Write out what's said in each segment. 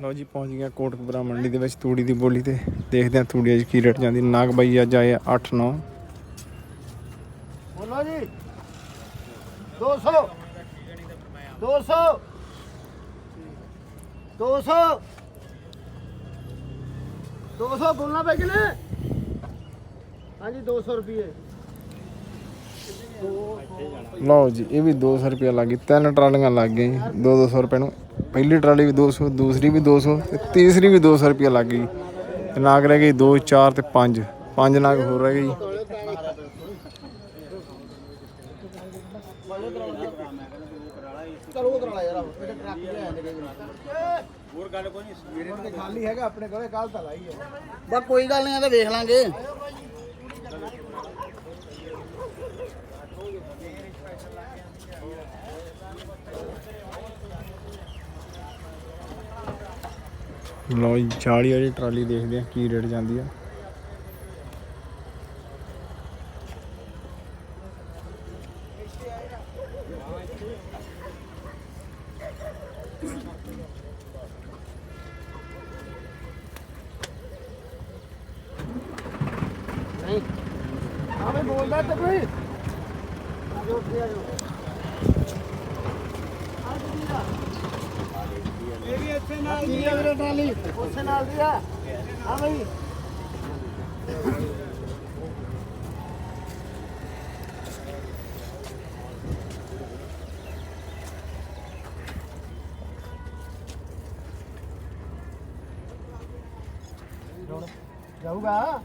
ਲਓ ਜੀ ਪਹੁੰਚ ਗਿਆ ਕੋਟਕਪੁਰਾ ਮੰਡੀ ਦੇ ਵਿੱਚ ਤੂੜੀ ਦੀ ਬੋਲੀ ਤੇ। ਦੇਖਦੇ ਹਾਂ ਤੂੜੀ ਅੱਜ ਕੀ ਰੇਟ ਜਾਂਦੀ। ਨਾਗ ਬਾਈ ਅੱਜ ਆਏ 8 9 ਬੋਲੋ ਜੀ। 200 200 200 200 ਬੋਲਣਾ ਪੈ ਕਿਨੇ? ਹਾਂਜੀ 200 ਰੁਪਏ ਲਓ ਜੀ ਇਹ ਵੀ 200 ਰੁਪਏ ਲੱਗ ਗਈ। ਤਿੰਨ ਟਰਾਲੀਆਂ ਲੱਗ ਗਈਆਂ 2 200 ਰੁਪਏ ਨੂੰ ਪਹਿਲੀ ਟਰਾਲੀ ਵੀ 200 ਦੂਸਰੀ ਵੀ 200 ਤੇ ਤੀਸਰੀ ਵੀ 200 ਰੁਪਏ ਲੱਗ ਗਈ। ਤੇ ਨਾਗ ਰਹਿ ਗਈ 2 4 ਤੇ 5 5 ਨਾਗ ਹੋਰ ਰਹਿ ਗਈ ਚਲੋ ਕਰਾ ਯਾਰ ਇਹਦੇ ਟਰੱਕ ਲੈ ਆਂਦੇ ਹੋਰ ਗੱਲ ਕੋਈ ਨਹੀਂ ਸਵੇਰੇ ਤੇ ਖਾਲੀ ਹੈਗਾ ਆਪਣੇ ਕੋਲੇ ਕੱਲ ਤਾਂ ਲਾਈ ਹੈ ਬਸ ਕੋਈ ਗੱਲ ਨਹੀਂ ਆ ਤਾਂ ਵੇਖ ਲਾਂਗੇ। ਲਓ 40 ਵਾਲੀ ਟਰਾਲੀ ਦੇਖਦੇ ਆ ਕੀ ਰੇਟ ਜਾਂਦੀ ਆ। ਨਹੀਂ ਬੋਲਦਾ ਤੇ ਕੋਈ ਆਜੋ ਉੱਥੇ ਆਜੋ ਇਹ ਵੀ ਇੱਥੇ ਨਾਲ ਦੀ ਆ ਵੀਰੇ ਟਰਾਲੀ ਉਸੇ ਨਾਲ ਦੀ ਆ ਹਾਂ ਬਈ ਜਾਊਗਾ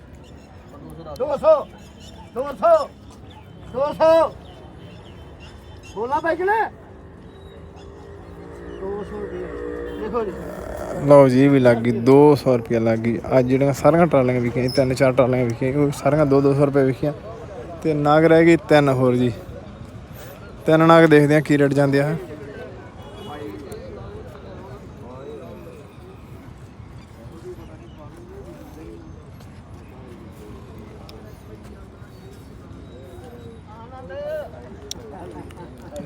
200 200 200 ਬੋਲਾ ਭਾਈ ਕਿਨੇ ਦੇਖੋ ਜੀ ਲਓ ਜੀ ਇਹ ਵੀ ਲੱਗ ਗਈ 200 ਰੁਪਏ ਲੱਗ ਗਈ। ਅੱਜ ਜਿਹੜੀਆਂ ਸਾਰੀਆਂ ਟਰਾਲੀਆਂ ਵਿਕੀਆਂ ਤਿੰਨ ਚਾਰ ਟਰਾਲੀਆਂ ਵਿਕੀਆਂ ਉਹ ਸਾਰੀਆਂ 2 200 ਰੁਪਏ ਵਿਕੀਆਂ। ਤੇ ਨਾਗ ਰਹਿ ਗਈ ਤਿੰਨ ਹੋਰ ਜੀ। ਤਿੰਨ ਨਾਗ ਦੇਖਦੇ ਆ ਕੀ ਰੇਟ ਜਾਂਦੇ ਆ।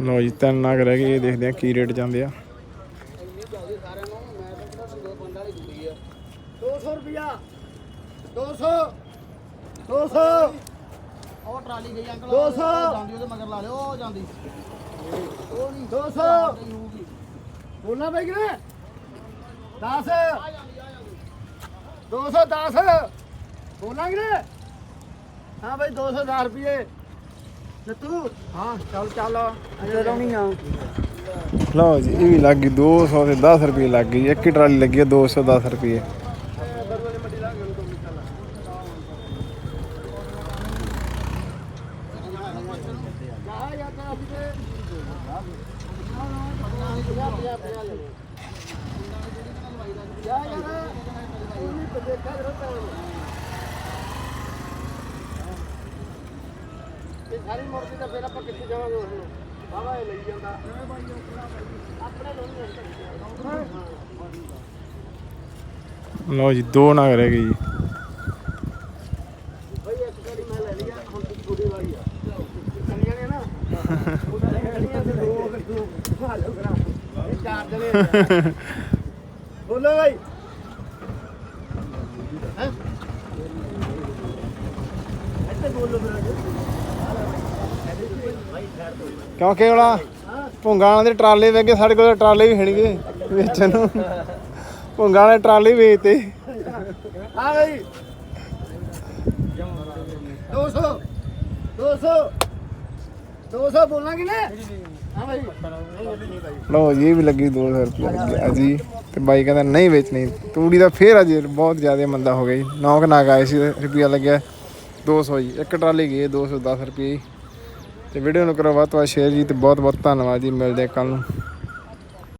ਲਓ ਜੀ, ਤਿੰਨ ਨਾਗ ਰਹਿ ਗਏ, ਇਹ ਦੇਖਦੇ ਆ ਕੀ ਰੇਟ ਜਾਂਦੇ ਆ। 200 ਰੁਪਿਆ 200 200 ਉਹ ਟਰਾਲੀ ਗਈ ਅੰਕਲ 200 ਜਾਂਦੀ ਉਹਦੇ ਮਗਰ ਲਾ ਲਿਓ ਉਹ ਜਾਂਦੀ। ਉਹ ਨਹੀਂ। 200 ਬੋਲਣਾ ਭਾਈ ਕਿਨੇ 10 210 ਬੋਲਾਂਗੇ ਨੇ ਹਾਂ ਭਾਈ 210 ਰੁਪਏ ਨੱਤੂ ਹਾਂ ਚੱਲ ਚੱਲ। ਅਜੇ ਲਾਉਣੀ ਆ। ਲਓ ਜੀ, ਇਹ ਵੀ ਲੱਗ ਗਈ 200 ਤੇ 10 ਰੁਪਏ ਲੱਗ ਗਈ, ਇੱਕ ਹੀ ਟਰਾਲੀ ਲੱਗੀ ਹੈ 210 ਰੁਪਏ। ਇਹ ਸਾਰੀ ਮੁਰਦੀ ਤਾਂ ਫਿਰ ਆਪਾਂ ਕਿੱਥੇ ਜਾਵਾਂਗੇ ਉਸ ਨੂੰ ਬਾਬਾ ਇਹ ਲਈ ਜਾਂਦਾ। ਆਪਣੇ ਲੋਨ ਲਓ ਜੀ ਦੋ ਨਾਗ ਰਹਿ ਗਏ ਜੀ। ਬਈ ਇੱਕ ਵਾਰੀ ਮੈਂ ਲੈ ਲਿਆ ਹੁਣ ਤੂੰ ਛੋਟੀ ਵਾਲੀ ਆ। ਚੱਲੀਆਂ ਨੇ ਨਾ ਤੇ ਦੋ ਕਰਾ ਇਹ ਚਾਰ ਜਣੇ ਆ। ਬੋਲੋ ਭਾਈ ਹੈਂ? ਇੱਥੇ ਬੋਲੋ ਫਿਰ ਕਿਉਂਕਿ ਉਹਲਾ ਭੁੰਗਾਂ ਦੇ ਟਰਾਲੇ ਵੇਗੇ ਸਾਡੇ ਕੋਲ ਟਰਾਲੇ ਵੀ ਖੜੀਗੇ ਵੇਚਣ ਨੂੰ। ਭੁੰਗਾਂ ਵਾਲੇ ਟਰਾਲੇ ਵੇਚਤੇ। ਆ ਭਾਈ 200 200 200 ਬੋਲਾਂਗੇ ਨਾ ਹਾਂ ਭਾਈ ਲਓ ਜੀ ਇਹ ਵੀ ਲੱਗੀ 200 ਰੁਪਏ ਲੱਗੀ ਅਜੀ ਤੇ ਬਾਈ ਕਹਿੰਦਾ ਨਹੀਂ ਵੇਚਣੀ। ਤੂੜੀ ਦਾ ਫੇਰ ਅਜੇ ਬਹੁਤ ਜ਼ਿਆਦਾ ਮੰਦਾ ਹੋ ਗਿਆ ਜੀ। ਨੌਕ ਨਾਗ ਆਏ ਸੀ ਰੁਪਿਆ ਲੱਗਿਆ 200 ਜੀ। ਇੱਕ ਟਰਾਲੀ ਗਈ 210 ਰੁਪਏ ਤੇ ਵੀਡੀਓ ਨੂੰ ਕਰੋ ਵੱਧ ਤੋਂ ਵੱਧ ਸ਼ੇਅਰ ਜੀ ਤੇ ਬਹੁਤ ਬਹੁਤ ਧੰਨਵਾਦ ਜੀ, ਮਿਲਦੇ ਕੱਲ ਨੂੰ।